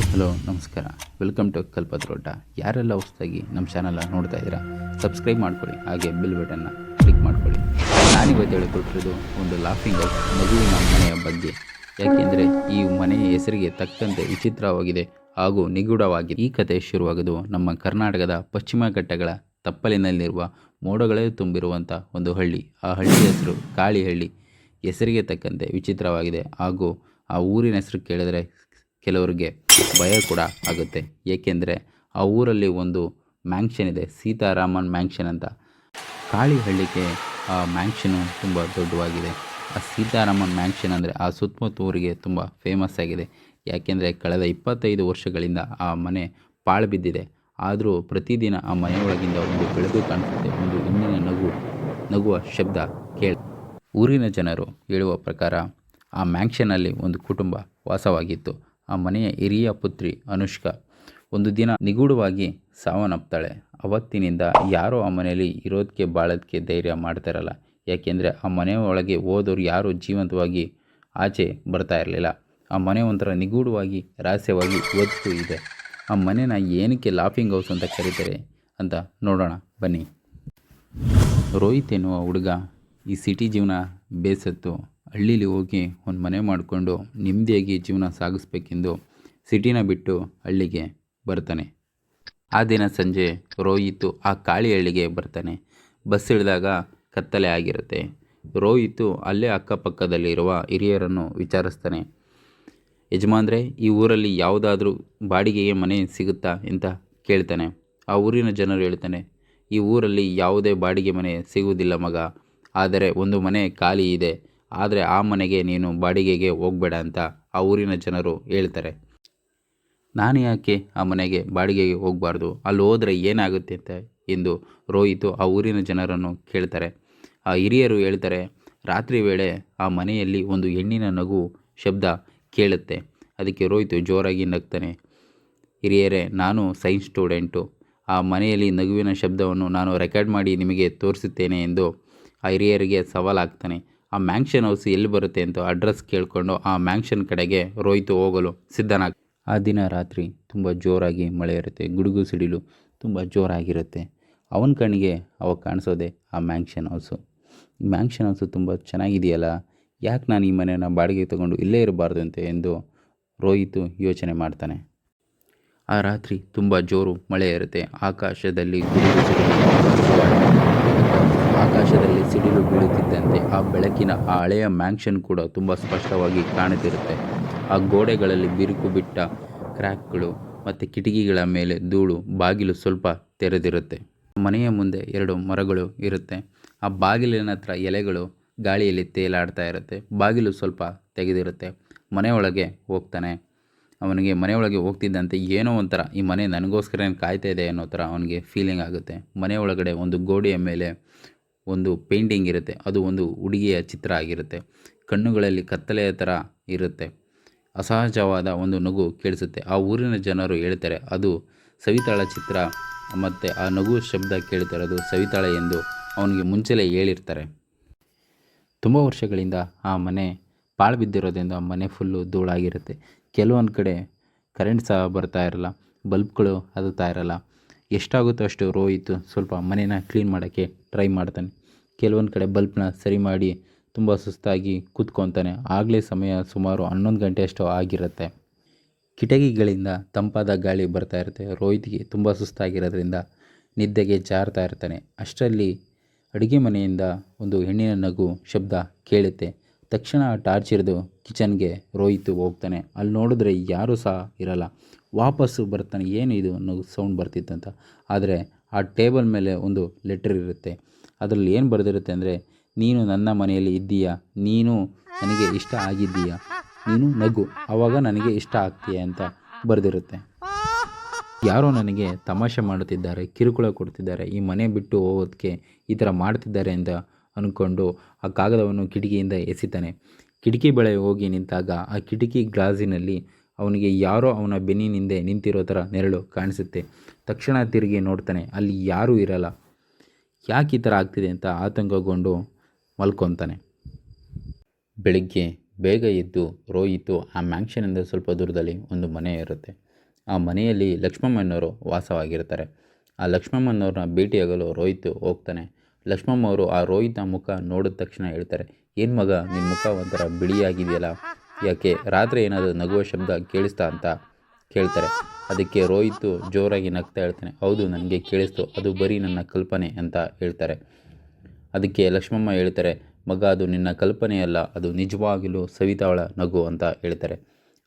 Hi, hello, ನಮಸ್ಕಾರ. Welcome to ಕಲ್ಪದ್ರೋಟ ಯಾರೆಲ್ಲ ಹೊಸದಾಗಿ ನಮ್ಮ ಚಾನಲ್ನ ನೋಡ್ತಾ ಇದ್ದೀರಾ ಸಬ್ಸ್ಕ್ರೈಬ್ ಮಾಡ್ಕೊಳ್ಳಿ, ಹಾಗೆ ಬಿಲ್ ಬಟನ್ನ ಕ್ಲಿಕ್ ಮಾಡ್ಕೊಳ್ಳಿ. ನಾನಿವತ್ತು ಹೇಳಿಕೊಟ್ಟಿರೋದು ಒಂದು ಲಾಫಿಂಗ್ ಔಟ್ ಮಗುವಿನ ಮನೆಯ ಬಗ್ಗೆ. ಯಾಕೆಂದರೆ ಈ ಮನೆಯ ಹೆಸರಿಗೆ ತಕ್ಕಂತೆ ವಿಚಿತ್ರವಾಗಿದೆ ಹಾಗೂ ನಿಗೂಢವಾಗಿದೆ. ಈ ಕತೆ ಶುರುವಾಗೋದು ನಮ್ಮ ಕರ್ನಾಟಕದ ಪಶ್ಚಿಮ ಘಟ್ಟಗಳ ತಪ್ಪಲಿನಲ್ಲಿರುವ ಮೋಡಗಳೇ ತುಂಬಿರುವಂಥ ಒಂದು ಹಳ್ಳಿ. ಆ ಹಳ್ಳಿಯ ಹೆಸರು ಕಾಳಿಹಳ್ಳಿ. ಹೆಸರಿಗೆ ತಕ್ಕಂತೆ ವಿಚಿತ್ರವಾಗಿದೆ ಹಾಗೂ ಆ ಊರಿನ ಹೆಸರು ಕೇಳಿದರೆ ಕೆಲವರಿಗೆ ಭಯ ಕೂಡ ಆಗುತ್ತೆ. ಏಕೆಂದರೆ ಆ ಊರಲ್ಲಿ ಒಂದು ಮ್ಯಾಂಕ್ಷನ್ ಇದೆ, ಸೀತಾರಾಮನ್ ಮ್ಯಾಂಕ್ಷನ್ ಅಂತ. ಕಾಳಿಹಳ್ಳಿಗೆ ಆ ಮ್ಯಾಂಕ್ಷನು ತುಂಬ ದೊಡ್ಡವಾಗಿದೆ. ಆ ಸೀತಾರಾಮನ್ ಮ್ಯಾಂಕ್ಷನ್ ಅಂದರೆ ಆ ಸುತ್ತಮುತ್ತ ಊರಿಗೆ ತುಂಬ ಫೇಮಸ್ ಆಗಿದೆ. ಯಾಕೆಂದರೆ ಕಳೆದ ಇಪ್ಪತ್ತೈದು ವರ್ಷಗಳಿಂದ ಆ ಮನೆ ಪಾಳು ಬಿದ್ದಿದೆ. ಆದರೂ ಪ್ರತಿದಿನ ಆ ಮನೆಯೊಳಗಿಂದ ಒಂದು ಬೆಳಕು ಕಾಣಿಸುತ್ತೆ, ಒಂದು ಹಿಂದಿನ ನಗು, ನಗುವ ಶಬ್ದ ಕೇಳ. ಊರಿನ ಜನರು ಹೇಳುವ ಪ್ರಕಾರ ಆ ಮ್ಯಾಂಕ್ಷನಲ್ಲಿ ಒಂದು ಕುಟುಂಬ ವಾಸವಾಗಿತ್ತು. ಆ ಮನೆಯ ಹಿರಿಯ ಪುತ್ರಿ ಅನುಷ್ಕಾ ಒಂದು ದಿನ ನಿಗೂಢವಾಗಿ ಸಾವನ್ನಪ್ತಾಳೆ. ಅವತ್ತಿನಿಂದ ಯಾರೂ ಆ ಮನೆಯಲ್ಲಿ ಇರೋದಕ್ಕೆ ಬಾಳೋದಕ್ಕೆ ಧೈರ್ಯ ಮಾಡ್ತಾರಲ್ಲ. ಯಾಕೆಂದರೆ ಆ ಮನೆಯ ಒಳಗೆ ಹೋದವರು ಯಾರೂ ಜೀವಂತವಾಗಿ ಆಚೆ ಬರ್ತಾ ಇರಲಿಲ್ಲ. ಆ ಮನೆ ಒಂಥರ ನಿಗೂಢವಾಗಿ ರಹಸ್ಯವಾಗಿ ಇವತ್ತು ಇದೆ. ಆ ಮನೆನ ಏನಕ್ಕೆ ಲಾಫಿಂಗ್ ಹೌಸ್ ಅಂತ ಕರೀತಾರೆ ಅಂತ ನೋಡೋಣ, ಬನ್ನಿ. ರೋಹಿತ್ ಎನ್ನುವ ಹುಡುಗ ಈ ಸಿಟಿ ಜೀವನ ಬೇಸತ್ತು ಹಳ್ಳೀಲಿ ಹೋಗಿ ಒಂದು ಮನೆ ಮಾಡಿಕೊಂಡು ನೆಮ್ಮದಿಯಾಗಿ ಜೀವನ ಸಾಗಿಸ್ಬೇಕೆಂದು ಸಿಟಿನ ಬಿಟ್ಟು ಹಳ್ಳಿಗೆ ಬರ್ತಾನೆ. ಆ ದಿನ ಸಂಜೆ ರೋಹಿತು ಆ ಕಾಳಿ ಹಳ್ಳಿಗೆ ಬರ್ತಾನೆ. ಬಸ್ ಇಳಿದಾಗ ಕತ್ತಲೆ ಆಗಿರುತ್ತೆ. ರೋಹಿತು ಅಲ್ಲೇ ಅಕ್ಕಪಕ್ಕದಲ್ಲಿರುವ ಹಿರಿಯರನ್ನು ವಿಚಾರಿಸ್ತಾನೆ. ಯಜಮಾನ್ರೆ, ಈ ಊರಲ್ಲಿ ಯಾವುದಾದ್ರೂ ಬಾಡಿಗೆಗೆ ಮನೆ ಸಿಗುತ್ತಾ? ಅಂತ ಕೇಳ್ತಾನೆ. ಆ ಊರಿನ ಜನರು ಹೇಳ್ತಾನೆ, ಈ ಊರಲ್ಲಿ ಯಾವುದೇ ಬಾಡಿಗೆ ಮನೆ ಸಿಗುವುದಿಲ್ಲ ಮಗ. ಆದರೆ ಒಂದು ಮನೆ ಖಾಲಿ ಇದೆ. ಆದರೆ ಆ ಮನೆಗೆ ನೀನು ಬಾಡಿಗೆಗೆ ಹೋಗಬೇಡ ಅಂತ ಆ ಊರಿನ ಜನರು ಹೇಳ್ತಾರೆ. ನಾನು ಯಾಕೆ ಆ ಮನೆಗೆ ಬಾಡಿಗೆಗೆ ಹೋಗಬಾರ್ದು? ಅಲ್ಲಿ ಹೋದರೆ ಏನಾಗುತ್ತೆ ಅಂತ ಎಂದು ರೋಹಿತು ಆ ಊರಿನ ಜನರನ್ನು ಕೇಳ್ತಾರೆ. ಆ ಹಿರಿಯರು ಹೇಳ್ತಾರೆ, ರಾತ್ರಿ ವೇಳೆ ಆ ಮನೆಯಲ್ಲಿ ಒಂದು ಹೆಣ್ಣಿನ ನಗು ಶಬ್ದ ಕೇಳುತ್ತೆ. ಅದಕ್ಕೆ ರೋಹಿತು ಜೋರಾಗಿ ನಗ್ತಾನೆ. ಹಿರಿಯರೇ, ನಾನು ಸೈನ್ಸ್ ಸ್ಟೂಡೆಂಟು. ಆ ಮನೆಯಲ್ಲಿ ನಗುವಿನ ಶಬ್ದವನ್ನು ನಾನು ರೆಕಾರ್ಡ್ ಮಾಡಿ ನಿಮಗೆ ತೋರಿಸುತ್ತೇನೆ ಎಂದು ಆ ಹಿರಿಯರಿಗೆ ಸವಾಲಾಗ್ತಾನೆ. ಆ ಮ್ಯಾಂಕ್ಷನ್ ಹೌಸ್ ಎಲ್ಲಿ ಬರುತ್ತೆ ಅಂತ ಅಡ್ರೆಸ್ ಕೇಳಿಕೊಂಡು ಆ ಮ್ಯಾಂಕ್ಷನ್ ಕಡೆಗೆ ರೋಹಿತು ಹೋಗಲು ಸಿದ್ಧನಾಗ ಆ ದಿನ ರಾತ್ರಿ ತುಂಬ ಜೋರಾಗಿ ಮಳೆ ಇರುತ್ತೆ, ಗುಡುಗು ಸಿಡಿಲು ತುಂಬ ಜೋರಾಗಿರುತ್ತೆ. ಅವನ ಕಣ್ಣಿಗೆ ಅವಾಗ ಕಾಣಿಸೋದೆ ಆ ಮ್ಯಾಂಕ್ಷನ್ ಹೌಸು. ಮ್ಯಾಂಕ್ಷನ್ ಹೌಸು ತುಂಬ ಚೆನ್ನಾಗಿದೆಯಲ್ಲ, ಯಾಕೆ ನಾನು ಈ ಮನೆಯನ್ನು ಬಾಡಿಗೆ ತಗೊಂಡು ಇಲ್ಲೇ ಇರಬಾರ್ದು ಅಂತ ಎಂದು ರೋಹಿತು ಯೋಚನೆ ಮಾಡ್ತಾನೆ. ಆ ರಾತ್ರಿ ತುಂಬ ಜೋರು ಮಳೆ ಇರುತ್ತೆ, ಆಕಾಶದಲ್ಲಿ ಗುಡುಗು ಸಿಡಿಲು ಬೀಳುತ್ತಿದ್ದಂತೆ ಆ ಬೆಳಕಿನ ಆ ಹಳೆಯ ಮ್ಯಾಂಕ್ಷನ್ ಕೂಡ ತುಂಬ ಸ್ಪಷ್ಟವಾಗಿ ಕಾಣುತ್ತಿರುತ್ತೆ. ಆ ಗೋಡೆಗಳಲ್ಲಿ ಬಿರುಕು ಬಿಟ್ಟ ಕ್ರ್ಯಾಕ್ಗಳು ಮತ್ತು ಕಿಟಕಿಗಳ ಮೇಲೆ ಧೂಳು, ಬಾಗಿಲು ಸ್ವಲ್ಪ ತೆರೆದಿರುತ್ತೆ. ಮನೆಯ ಮುಂದೆ ಎರಡು ಮರಗಳು ಇರುತ್ತೆ. ಆ ಬಾಗಿಲಿನ ಹತ್ರ ಎಲೆಗಳು ಗಾಳಿಯಲ್ಲಿ ತೇಲಾಡ್ತಾ ಇರುತ್ತೆ. ಬಾಗಿಲು ಸ್ವಲ್ಪ ತೆಗೆದಿರುತ್ತೆ. ಮನೆಯೊಳಗೆ ಹೋಗ್ತಾನೆ. ಅವನಿಗೆ ಮನೆಯೊಳಗೆ ಹೋಗ್ತಿದ್ದಂತೆ ಏನೋ ಒಂಥರ ಈ ಮನೆ ನನಗೋಸ್ಕರ ಕಾಯ್ತಾ ಇದೆ ಅನ್ನೋ ಥರ ಅವನಿಗೆ ಫೀಲಿಂಗ್ ಆಗುತ್ತೆ. ಮನೆ ಒಳಗಡೆ ಒಂದು ಗೋಡೆಯ ಮೇಲೆ ಒಂದು ಪೇಂಟಿಂಗ್ ಇರುತ್ತೆ. ಅದು ಒಂದು ಹುಡುಗಿಯ ಚಿತ್ರ ಆಗಿರುತ್ತೆ. ಕಣ್ಣುಗಳಲ್ಲಿ ಕತ್ತಲೆಯ ಥರ ಇರುತ್ತೆ. ಅಸಹಜವಾದ ಒಂದು ನಗು ಕೇಳಿಸುತ್ತೆ. ಆ ಊರಿನ ಜನರು ಹೇಳ್ತಾರೆ, ಅದು ಸವಿತಾಳ ಚಿತ್ರ. ಮತ್ತು ಆ ನಗು ಶಬ್ದ ಕೇಳ್ತಾರೆ, ಅದು ಸವಿತಾಳ ಎಂದು ಅವನಿಗೆ ಮುಂಚೆಲೇ ಹೇಳಿರ್ತಾರೆ. ತುಂಬ ವರ್ಷಗಳಿಂದ ಆ ಮನೆ ಪಾಳು ಬಿದ್ದಿರೋದ್ರಿಂದ ಆ ಮನೆ ಫುಲ್ಲು ಧೂಳಾಗಿರುತ್ತೆ. ಕೆಲವೊಂದು ಕಡೆ ಕರೆಂಟ್ ಸಹ ಬರ್ತಾ ಇರಲ್ಲ, ಬಲ್ಬ್ಗಳು ಹತ್ತುತ್ತಾ ಇರಲ್ಲ. ಎಷ್ಟಾಗುತ್ತೋ ಅಷ್ಟು ರೋಹಿತು ಸ್ವಲ್ಪ ಮನೇನ ಕ್ಲೀನ್ ಮಾಡೋಕ್ಕೆ ಟ್ರೈ ಮಾಡ್ತಾನೆ. ಕೆಲವೊಂದು ಕಡೆ ಬಲ್ಬ್ನ ಸರಿ ಮಾಡಿ ತುಂಬ ಸುಸ್ತಾಗಿ ಕೂತ್ಕೊತಾನೆ. ಆಗಲೇ ಸಮಯ ಸುಮಾರು ಹನ್ನೊಂದು ಗಂಟೆ ಅಷ್ಟು ಆಗಿರುತ್ತೆ. ಕಿಟಕಿಗಳಿಂದ ತಂಪಾದ ಗಾಳಿ ಬರ್ತಾ ಇರುತ್ತೆ. ರೋಹಿತ್ಗೆ ತುಂಬ ಸುಸ್ತಾಗಿರೋದ್ರಿಂದ ನಿದ್ದೆಗೆ ಜಾರ್ತಾ ಇರ್ತಾನೆ. ಅಷ್ಟರಲ್ಲಿ ಅಡುಗೆ ಮನೆಯಿಂದ ಒಂದು ಹೆಣ್ಣಿನ ನಗು ಶಬ್ದ ಕೇಳುತ್ತೆ. ತಕ್ಷಣ ಟಾರ್ಚ್ ಹಿಡಿದು ಕಿಚನ್ಗೆ ರೋಹಿತ್ ಹೋಗ್ತಾನೆ. ಅಲ್ಲಿ ನೋಡಿದ್ರೆ ಯಾರೂ ಸಹ ಇರಲ್ಲ. ವಾಪಸ್ಸು ಬರ್ತಾನೆ. ಏನು ಇದು ಅನ್ನೋ ಸೌಂಡ್ ಬರ್ತಿತ್ತಂತ. ಆದರೆ ಆ ಟೇಬಲ್ ಮೇಲೆ ಒಂದು ಲೆಟರ್ ಇರುತ್ತೆ. ಅದರಲ್ಲಿ ಏನು ಬರೆದಿರುತ್ತೆ ಅಂದರೆ, ನೀನು ನನ್ನ ಮನೆಯಲ್ಲಿ ಇದ್ದೀಯಾ? ನೀನು ನನಗೆ ಇಷ್ಟ ಆಗಿದ್ದೀಯಾ? ನೀನು ನಗು ಆವಾಗ ನನಗೆ ಇಷ್ಟ ಆಗ್ತೀಯ? ಅಂತ ಬರೆದಿರುತ್ತೆ. ಯಾರೋ ನನಗೆ ತಮಾಷೆ ಮಾಡುತ್ತಿದ್ದಾರೆ, ಕಿರುಕುಳ ಕೊಡ್ತಿದ್ದಾರೆ, ಈ ಮನೆ ಬಿಟ್ಟು ಹೋಗೋದಕ್ಕೆ ಈ ಥರ ಮಾಡ್ತಿದ್ದಾರೆ ಅಂತ ಅಂದ್ಕೊಂಡು ಆ ಕಾಗದವನ್ನು ಕಿಟಕಿಯಿಂದ ಎಸಿತಾನೆ. ಕಿಟಕಿ ಬಳಿ ಹೋಗಿ ನಿಂತಾಗ ಆ ಕಿಟಕಿ ಗ್ಲಾಸಿನಲ್ಲಿ ಅವನಿಗೆ ಯಾರೋ ಅವನ ಬೆನ್ನಿನಿಂದೆ ನಿಂತಿರೋ ಥರ ನೆರಳು ಕಾಣಿಸುತ್ತೆ. ತಕ್ಷಣ ತಿರುಗಿ ನೋಡ್ತಾನೆ, ಅಲ್ಲಿ ಯಾರೂ ಇರಲ್ಲ. ಯಾಕೆ ಈ ಥರ ಆಗ್ತಿದೆ ಅಂತ ಆತಂಕಗೊಂಡು ಮಲ್ಕೊತಾನೆ. ಬೆಳಗ್ಗೆ ಬೇಗ ಎದ್ದು ರೋಹಿತು ಆ ಮ್ಯಾಂಕ್ಷನಿಂದ ಸ್ವಲ್ಪ ದೂರದಲ್ಲಿ ಒಂದು ಮನೆ ಇರುತ್ತೆ. ಆ ಮನೆಯಲ್ಲಿ ಲಕ್ಷ್ಮಮ್ಮನವರು ವಾಸವಾಗಿರ್ತಾರೆ. ಆ ಲಕ್ಷ್ಮಮ್ಮನವ್ರನ್ನ ಭೇಟಿಯಾಗಲು ರೋಹಿತ್ ಹೋಗ್ತಾನೆ. ಲಕ್ಷ್ಮಮ್ಮ ಅವರು ಆ ರೋಹಿತ ಮುಖ ನೋಡಿದ ತಕ್ಷಣ ಹೇಳ್ತಾರೆ, ಏನು ಮಗ ನಿನ್ನ ಮುಖ ಒಂಥರ ಬಿಳಿಯಾಗಿದೆಯಲ್ಲ. ಯಾಕೆ ರಾತ್ರಿ ಏನಾದರೂ ನಗುವ ಶಬ್ದ ಕೇಳಿಸ್ತಾ ಅಂತ ಕೇಳ್ತಾರೆ. ಅದಕ್ಕೆ ರೋಹಿತ್ ಜೋರಾಗಿ ನಗ್ತಾ ಹೇಳ್ತಾನೆ, ಹೌದು, ನನಗೆ ಕೇಳಿಸ್ತು. ಅದು ಬರೀ ನನ್ನ ಕಲ್ಪನೆ ಅಂತ ಹೇಳ್ತಾರೆ. ಅದಕ್ಕೆ ಲಕ್ಷ್ಮಮ್ಮ ಹೇಳ್ತಾರೆ, ಮಗ, ಅದು ನಿನ್ನ ಕಲ್ಪನೆಯಲ್ಲ ಅದು ನಿಜವಾಗಿಯೂ ಸವಿತಾಳ ನಗು ಅಂತ ಹೇಳ್ತಾರೆ.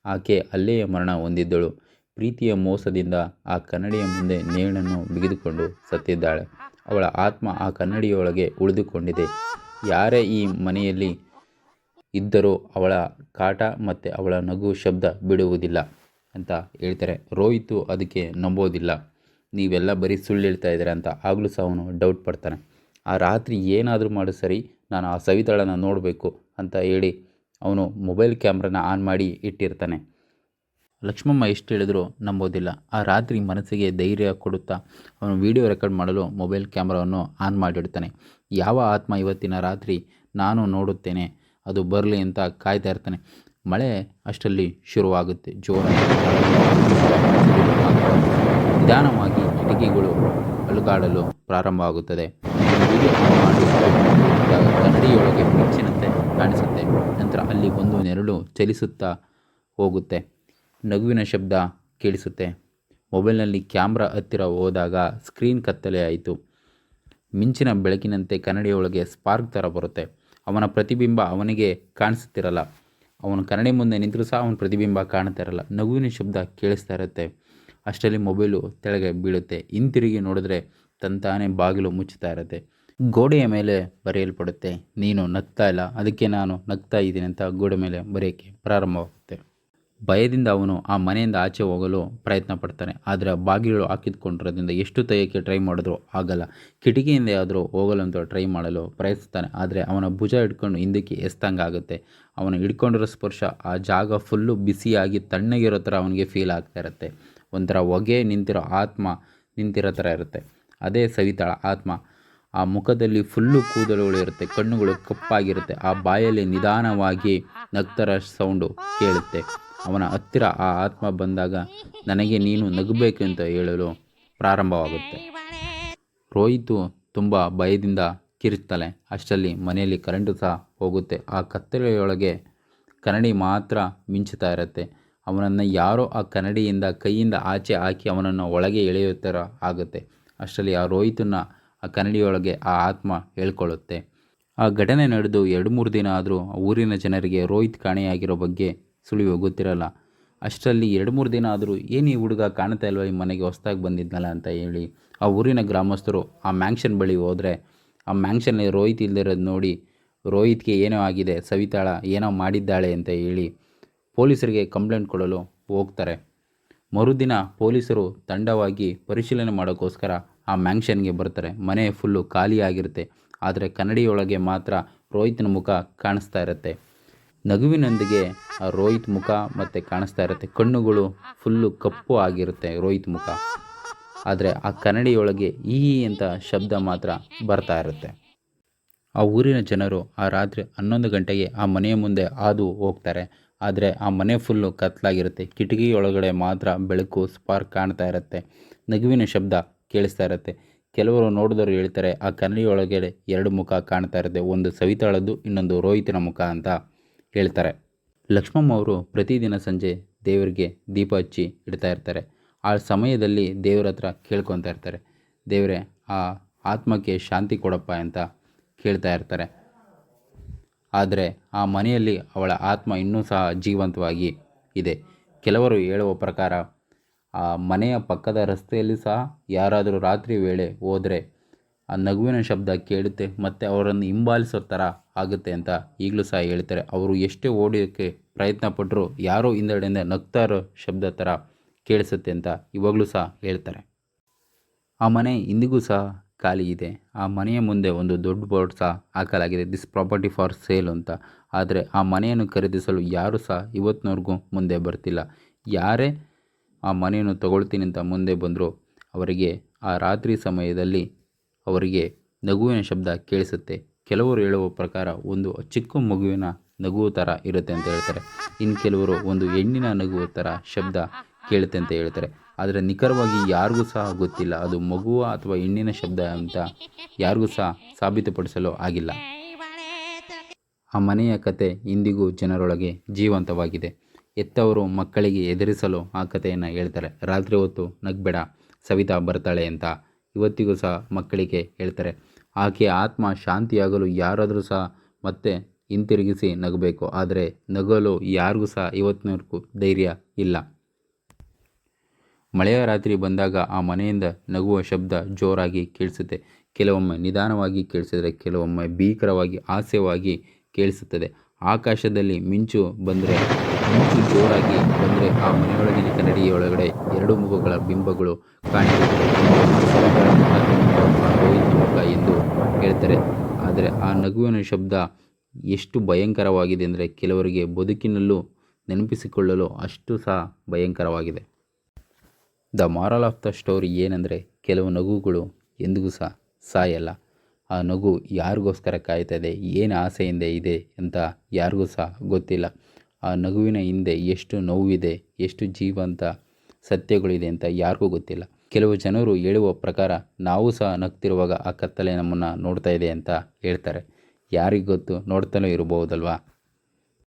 ಆಕೆ ಅಲ್ಲೇ ಮರಣ ಹೊಂದಿದ್ದಳು. ಪ್ರೀತಿಯ ಮೋಸದಿಂದ ಆ ಕನ್ನಡಿಯ ಮುಂದೆ ನೇಣನ್ನು ಬಿಗಿದುಕೊಂಡು ಸತ್ತಿದ್ದಾಳೆ. ಅವಳ ಆತ್ಮ ಆ ಕನ್ನಡಿಯೊಳಗೆ ಉಳಿದುಕೊಂಡಿದೆ. ಯಾರೇ ಈ ಮನೆಯಲ್ಲಿ ಇದ್ದರೂ ಅವಳ ಕಾಟ ಮತ್ತು ಅವಳ ನಗು ಶಬ್ದ ಬಿಡುವುದಿಲ್ಲ ಅಂತ ಹೇಳ್ತಾರೆ. ರೋಹಿತು ಅದಕ್ಕೆ ನಂಬೋದಿಲ್ಲ. ನೀವೆಲ್ಲ ಬರೀ ಸುಳ್ಳು ಹೇಳ್ತಾ ಇದ್ದಾರೆ ಅಂತ ಆಗಲೂ ಸಹ ಅವನು ಡೌಟ್ ಪಡ್ತಾನೆ. ಆ ರಾತ್ರಿ ಏನಾದರೂ ಮಾಡು ಸರಿ, ನಾನು ಆ ಸವಿತಾಳನ್ನು ನೋಡಬೇಕು ಅಂತ ಹೇಳಿ ಅವನು ಮೊಬೈಲ್ ಕ್ಯಾಮ್ರಾನ ಆನ್ ಮಾಡಿ ಇಟ್ಟಿರ್ತಾನೆ. ಲಕ್ಷ್ಮಮ್ಮ ಎಷ್ಟು ಹೇಳಿದ್ರು ನಂಬೋದಿಲ್ಲ. ಆ ರಾತ್ರಿ ಮನಸ್ಸಿಗೆ ಧೈರ್ಯ ಕೊಡುತ್ತಾ ಅವನು ವಿಡಿಯೋ ರೆಕಾರ್ಡ್ ಮಾಡಲು ಮೊಬೈಲ್ ಕ್ಯಾಮ್ರಾವನ್ನು ಆನ್ ಮಾಡಿಡ್ತಾನೆ. ಯಾವ ಆತ್ಮ ಇವತ್ತಿನ ರಾತ್ರಿ ನಾನು ನೋಡುತ್ತೇನೆ? ಅದು ಬರಲಿ ಅಂತ ಕಾಯ್ತಾ ಇರ್ತಾನೆ. ಮಳೆ ಅಷ್ಟರಲ್ಲಿ ಶುರುವಾಗುತ್ತೆ. ಜೋರಾಗಿ ನಿಧಾನವಾಗಿ ಕಿಟಕಿಗಳು ಅಲುಗಾಡಲು ಪ್ರಾರಂಭವಾಗುತ್ತದೆ ಕನ್ನಡಿಯೊಳಗೆ ಮಿಂಚಿನಂತೆ ಕಾಣಿಸುತ್ತೆ. ನಂತರ ಅಲ್ಲಿ ಒಂದು ನೆರಳು ಚಲಿಸುತ್ತಾ ಹೋಗುತ್ತೆ. ನಗುವಿನ ಶಬ್ದ ಕೇಳಿಸುತ್ತೆ. ಮೊಬೈಲ್ನಲ್ಲಿ ಕ್ಯಾಮ್ರಾ ಹತ್ತಿರ ಹೋದಾಗ ಸ್ಕ್ರೀನ್ ಕತ್ತಲೆ ಆಯಿತು. ಮಿಂಚಿನ ಬೆಳಕಿನಂತೆ ಕನ್ನಡಿಯೊಳಗೆ ಸ್ಪಾರ್ಕ್ ಥರ ಬರುತ್ತೆ. ಅವನ ಪ್ರತಿಬಿಂಬ ಅವನಿಗೆ ಕಾಣಿಸುತ್ತಿರಲ್ಲ. ಅವನು ಕನ್ನಡಿ ಮುಂದೆ ನಿಂತರೂ ಸಹ ಅವನ ಪ್ರತಿಬಿಂಬ ಕಾಣ್ತಾ ಇರಲ್ಲ ನಗುವಿನ ಶಬ್ದ ಕೇಳಿಸ್ತಾ ಇರುತ್ತೆ. ಅಷ್ಟರಲ್ಲಿ ಮೊಬೈಲು ತೆಳಗೆ ಬೀಳುತ್ತೆ. ಹಿಂತಿರುಗಿ ನೋಡಿದ್ರೆ ತಂತಾನೇ ಬಾಗಿಲು ಮುಚ್ಚುತ್ತಾ ಇರುತ್ತೆ. ಗೋಡೆಯ ಮೇಲೆ ಬರೆಯಲ್ಪಡುತ್ತೆ, ನೀನು ನಗ್ತಾ ಇಲ್ಲ, ಅದಕ್ಕೆ ನಾನು ನಗ್ತಾ ಇದ್ದೀನಿ ಅಂತ ಗೋಡೆ ಮೇಲೆ ಬರೆಯೋಕ್ಕೆ ಪ್ರಾರಂಭವಾಗುತ್ತೆ. ಭಯದಿಂದ ಅವನು ಆ ಮನೆಯಿಂದ ಆಚೆ ಹೋಗಲು ಪ್ರಯತ್ನ ಪಡ್ತಾನೆ. ಆದರೆ ಬಾಗಿಲು ಹಾಕಿದ್ಕೊಂಡಿರೋದ್ರಿಂದ ಎಷ್ಟು ತೆಗೆಯೋಕ್ಕೆ ಟ್ರೈ ಮಾಡಿದ್ರು ಆಗಲ್ಲ. ಕಿಟಕಿಯಿಂದ ಆದರೂ ಹೋಗಲಂತ ಟ್ರೈ ಮಾಡಲು ಪ್ರಯತ್ನಿಸ್ತಾನೆ. ಆದರೆ ಅವನ ಭುಜ ಹಿಡ್ಕೊಂಡು ಹಿಂದಕ್ಕೆ ಎಸ್ತಂಗಾಗುತ್ತೆ ಅವನು ಹಿಡ್ಕೊಂಡಿರೋ ಸ್ಪರ್ಶ ಆ ಜಾಗ ಫುಲ್ಲು ಬಿಸಿಯಾಗಿ ತಣ್ಣಗಿರೋ ಥರ ಅವನಿಗೆ ಫೀಲ್ ಆಗ್ತಾ ಇರುತ್ತೆ. ಒಂಥರ ಹೊಗೆ ನಿಂತಿರೋ ಆತ್ಮ ನಿಂತಿರೋ ಥರ ಇರುತ್ತೆ. ಅದೇ ಸವಿತಾಳ ಆತ್ಮ. ಆ ಮುಖದಲ್ಲಿ ಫುಲ್ಲು ಕೂದಲುಗಳು ಇರುತ್ತೆ. ಕಣ್ಣುಗಳು ಕಪ್ಪಾಗಿರುತ್ತೆ. ಆ ಬಾಯಲ್ಲಿ ನಿಧಾನವಾಗಿ ನಗ್ತರ ಸೌಂಡು ಕೇಳುತ್ತೆ. ಅವನ ಹತ್ತಿರ ಆ ಆತ್ಮ ಬಂದಾಗ ನನಗೆ ನೀನು ನಗಬೇಕು ಅಂತ ಹೇಳಲು ಪ್ರಾರಂಭವಾಗುತ್ತೆ. ರೋಹಿತು ತುಂಬ ಭಯದಿಂದ ಕಿರಿಸ್ತಾಳೆ ಅಷ್ಟರಲ್ಲಿ ಮನೆಯಲ್ಲಿ ಕರೆಂಟು ಸಹ ಹೋಗುತ್ತೆ. ಆ ಕತ್ತಲೆಯೊಳಗೆ ಕನ್ನಡಿ ಮಾತ್ರ ಮಿಂಚುತ್ತಾ ಇರುತ್ತೆ. ಅವನನ್ನು ಯಾರೋ ಆ ಕನ್ನಡಿಯಿಂದ ಕೈಯಿಂದ ಆಚೆ ಹಾಕಿ ಅವನನ್ನು ಒಳಗೆ ಎಳೆಯೋ ಥರ ಆಗುತ್ತೆ. ಅಷ್ಟರಲ್ಲಿ ಆ ರೋಹಿತನ ಆ ಕನ್ನಡಿಯೊಳಗೆ ಆ ಆತ್ಮ ಹೇಳ್ಕೊಳ್ಳುತ್ತೆ. ಆ ಘಟನೆ ನಡೆದು ಎರಡು ಮೂರು ದಿನ ಆದರೂ ಊರಿನ ಜನರಿಗೆ ರೋಹಿತ್ ಕಾಣೆಯಾಗಿರೋ ಬಗ್ಗೆ ಸುಳಿವು ಗೊತ್ತಿರಲ್ಲ. ಅಷ್ಟರಲ್ಲಿ ಎರಡು ಮೂರು ದಿನ ಆದರೂ ಏನು ಈ ಹುಡುಗ ಕಾಣ್ತಾ ಇಲ್ವ ಈ ಮನೆಗೆ ಹೊಸ್ದಾಗಿ ಬಂದಿದ್ನಲ್ಲ ಅಂತ ಹೇಳಿ ಆ ಊರಿನ ಗ್ರಾಮಸ್ಥರು ಆ ಮ್ಯಾಂಕ್ಷನ್ ಬಳಿ ಹೋದರೆ ಆ ಮ್ಯಾಂಕ್ಷನಲ್ಲಿ ರೋಹಿತ್ ಇಲ್ದಿರೋದು ನೋಡಿ ರೋಹಿತ್ಗೆ ಏನೋ ಆಗಿದೆ, ಸವಿತಾಳ ಏನೋ ಮಾಡಿದ್ದಾಳೆ ಅಂತ ಹೇಳಿ ಪೊಲೀಸರಿಗೆ ಕಂಪ್ಲೇಂಟ್ ಕೊಡಲು ಹೋಗ್ತಾರೆ. ಮರುದಿನ ಪೊಲೀಸರು ತಂಡವಾಗಿ ಪರಿಶೀಲನೆ ಮಾಡೋಕ್ಕೋಸ್ಕರ ಆ ಮ್ಯಾಂಕ್ಷನ್ಗೆ ಬರ್ತಾರೆ. ಮನೆ ಫುಲ್ಲು ಖಾಲಿಯಾಗಿರುತ್ತೆ. ಆದರೆ ಕನ್ನಡಿಯೊಳಗೆ ಮಾತ್ರ ರೋಹಿತ್ನ ಮುಖ ಕಾಣಿಸ್ತಾ ಇರುತ್ತೆ. ನಗುವಿನೊಂದಿಗೆ ಆ ರೋಹಿತ್ ಮುಖ ಮತ್ತು ಕಾಣಿಸ್ತಾ ಇರುತ್ತೆ. ಕಣ್ಣುಗಳು ಫುಲ್ಲು ಕಪ್ಪು ಆಗಿರುತ್ತೆ ರೋಹಿತ್ ಮುಖ. ಆದರೆ ಆ ಕನ್ನಡಿಯೊಳಗೆ ಈ ಅಂತ ಶಬ್ದ ಮಾತ್ರ ಬರ್ತಾ ಇರುತ್ತೆ. ಆ ಊರಿನ ಜನರು ಆ ರಾತ್ರಿ ಹನ್ನೊಂದು ಗಂಟೆಗೆ ಆ ಮನೆಯ ಮುಂದೆ ಹಾದು ಹೋಗ್ತಾರೆ. ಆದರೆ ಆ ಮನೆ ಫುಲ್ಲು ಕತ್ತಲಾಗಿರುತ್ತೆ ಕಿಟಕಿ ಒಳಗಡೆ ಮಾತ್ರ ಬೆಳಕು ಸ್ಪಾರ್ಕ್ ಕಾಣ್ತಾ ಇರುತ್ತೆ. ನಗುವಿನ ಶಬ್ದ ಕೇಳಿಸ್ತಾ ಇರುತ್ತೆ. ಕೆಲವರು ನೋಡಿದವರು ಹೇಳ್ತಾರೆ, ಆ ಕನ್ನಡಿಯೊಳಗಡೆ ಎರಡು ಮುಖ ಕಾಣ್ತಾ ಇರುತ್ತೆ. ಒಂದು ಸವಿತಾಳದ್ದು, ಇನ್ನೊಂದು ರೋಹಿತನ ಮುಖ ಅಂತ. ಹೇಳ್ತಾರೆ ಲಕ್ಷ್ಮಮ್ಮ ಅವರು ಪ್ರತಿದಿನ ಸಂಜೆ ದೇವರಿಗೆ ದೀಪ ಹಚ್ಚಿ ಇಡ್ತಾ ಇರ್ತಾರೆ. ಆ ಸಮಯದಲ್ಲಿ ದೇವರ ಹತ್ರ ಕೇಳ್ಕೊತಾ ಇರ್ತಾರೆ. ದೇವರೇ, ಆ ಆತ್ಮಕ್ಕೆ ಶಾಂತಿ ಕೊಡಪ್ಪ ಅಂತ ಕೇಳ್ತಾ ಇರ್ತಾರೆ. ಆದರೆ ಆ ಮನೆಯಲ್ಲಿ ಅವಳ ಆತ್ಮ ಇನ್ನೂ ಸಹ ಜೀವಂತವಾಗಿ ಇದೆ. ಕೆಲವರು ಹೇಳುವ ಪ್ರಕಾರ, ಆ ಮನೆಯ ಪಕ್ಕದ ರಸ್ತೆಯಲ್ಲಿ ಸಹ ಯಾರಾದರೂ ರಾತ್ರಿ ವೇಳೆ ಹೋದರೆ ಆ ನಗುವಿನ ಶಬ್ದ ಕೇಳುತ್ತೆ ಮತ್ತು ಅವರನ್ನು ಹಿಂಬಾಲಿಸೋ ಥರ ಆಗುತ್ತೆ ಅಂತ ಈಗಲೂ ಸಹ ಹೇಳ್ತಾರೆ. ಅವರು ಎಷ್ಟೇ ಓಡೋಕ್ಕೆ ಪ್ರಯತ್ನ ಪಟ್ಟರು ಯಾರೋ ಹಿಂದಡೆಯಿಂದ ನಗ್ತಾ ಇರೋ ಶಬ್ದ ಥರ ಕೇಳಿಸುತ್ತೆ ಅಂತ ಇವಾಗಲೂ ಸಹ ಹೇಳ್ತಾರೆ. ಆ ಮನೆ ಇಂದಿಗೂ ಸಹ ಖಾಲಿ ಇದೆ. ಆ ಮನೆಯ ಮುಂದೆ ಒಂದು ದೊಡ್ಡ ಬೋರ್ಡ್ ಸಹ ಹಾಕಲಾಗಿದೆ. ದಿಸ್ ಪ್ರಾಪರ್ಟಿ ಫಾರ್ ಸೇಲ್ ಅಂತ. ಆದರೆ ಆ ಮನೆಯನ್ನು ಖರೀದಿಸಲು ಯಾರೂ ಸಹ ಇವತ್ತಿನವರೆಗೂ ಮುಂದೆ ಬರ್ತಿಲ್ಲ. ಯಾರೇ ಆ ಮನೆಯನ್ನು ತಗೊಳ್ತೀನಿ ಅಂತ ಮುಂದೆ ಬಂದರೂ ಅವರಿಗೆ ಆ ರಾತ್ರಿ ಸಮಯದಲ್ಲಿ ಅವರಿಗೆ ನಗುವಿನ ಶಬ್ದ ಕೇಳಿಸುತ್ತೆ. ಕೆಲವರು ಹೇಳುವ ಪ್ರಕಾರ ಒಂದು ಚಿಕ್ಕ ಮಗುವಿನ ನಗುವ ಥರ ಇರುತ್ತೆ ಅಂತ ಹೇಳ್ತಾರೆ. ಇನ್ನು ಕೆಲವರು ಒಂದು ಹೆಣ್ಣಿನ ನಗುವ ಥರ ಶಬ್ದ ಕೇಳುತ್ತೆ ಅಂತ ಹೇಳ್ತಾರೆ. ಆದರೆ ನಿಖರವಾಗಿ ಯಾರಿಗೂ ಸಹ ಗೊತ್ತಿಲ್ಲ. ಅದು ಮಗುವ ಅಥವಾ ಹೆಣ್ಣಿನ ಶಬ್ದ ಅಂತ ಯಾರಿಗೂ ಸಹ ಸಾಬೀತುಪಡಿಸಲು ಆಗಿಲ್ಲ. ಆ ಮನೆಯ ಕತೆ ಇಂದಿಗೂ ಜನರೊಳಗೆ ಜೀವಂತವಾಗಿದೆ. ಎತ್ತವರು ಮಕ್ಕಳಿಗೆ ಎದುರಿಸಲು ಆ ಕಥೆಯನ್ನು ಹೇಳ್ತಾರೆ. ರಾತ್ರಿ ಹೊತ್ತು ನಗ್ಬೇಡ, ಸವಿತಾ ಬರ್ತಾಳೆ ಅಂತ ಇವತ್ತಿಗೂ ಸಹ ಮಕ್ಕಳಿಗೆ ಹೇಳ್ತಾರೆ. ಆಕೆಯ ಆತ್ಮ ಶಾಂತಿಯಾಗಲು ಯಾರಾದರೂ ಸಹ ಮತ್ತೆ ಹಿಂತಿರುಗಿಸಿ ನಗಬೇಕು. ಆದರೆ ನಗಲು ಯಾರಿಗೂ ಸಹ ಇವತ್ತಿನವರೆಗೂ ಧೈರ್ಯ ಇಲ್ಲ. ಮಳೆಯ ರಾತ್ರಿ ಬಂದಾಗ ಆ ಮನೆಯಿಂದ ನಗುವ ಶಬ್ದ ಜೋರಾಗಿ ಕೇಳಿಸುತ್ತೆ. ಕೆಲವೊಮ್ಮೆ ನಿಧಾನವಾಗಿ ಕೇಳಿಸಿದರೆ ಕೆಲವೊಮ್ಮೆ ಭೀಕರವಾಗಿ ಹಾಸ್ಯವಾಗಿ ಕೇಳಿಸುತ್ತದೆ. ಆಕಾಶದಲ್ಲಿ ಮಿಂಚು ಬಂದರೆ, ಮಿಂಚು ಜೋರಾಗಿ ಬಂದರೆ ಆ ಮನೆಯೊಳಗಿನ ಕನ್ನಡಿಯೊಳಗಡೆ ಎರಡು ಮುಖಗಳ ಬಿಂಬಗಳು ಕಾಣಿಸುತ್ತದೆ ಮುಖ ಎಂದು ಹೇಳ್ತಾರೆ ಆದರೆ ಆ ನಗುವಿನ ಶಬ್ದ ಎಷ್ಟು ಭಯಂಕರವಾಗಿದೆ ಅಂದರೆ ಕೆಲವರಿಗೆ ಬದುಕಿನಲ್ಲೂ ನೆನಪಿಸಿಕೊಳ್ಳಲು ಅಷ್ಟು ಸಹ ಭಯಂಕರವಾಗಿದೆ. The moral of the story ಏನಂದರೆ ಕೆಲವು ನಗುಗಳು ಎಂದಿಗೂ ಸಹ ಸಾಯಲ್ಲ. ಆ ನಗು ಯಾರಿಗೋಸ್ಕರ ಕಾಯ್ತಾ ಇದೆ ಏನು ಆಸೆಯಿಂದ ಇದೆ ಅಂತ ಯಾರಿಗೂ ಸಹ ಗೊತ್ತಿಲ್ಲ. ಆ ನಗುವಿನ ಹಿಂದೆ ಎಷ್ಟು ನೋವಿದೆ, ಎಷ್ಟು ಜೀವಂತ ಸತ್ಯಗಳಿದೆ ಅಂತ ಯಾರಿಗೂ ಗೊತ್ತಿಲ್ಲ. ಕೆಲವು ಜನರು ಹೇಳುವ ಪ್ರಕಾರ ನಾವು ಸಹ ನಗ್ತಿರುವಾಗ ಆ ಕತ್ತಲೆ ನಮ್ಮನ್ನು ನೋಡ್ತಾ ಇದೆ ಅಂತ ಹೇಳ್ತಾರೆ. ಯಾರಿಗೆ ಗೊತ್ತು? ನೋಡ್ತಲೇ ಇರಬಹುದಲ್ವಾ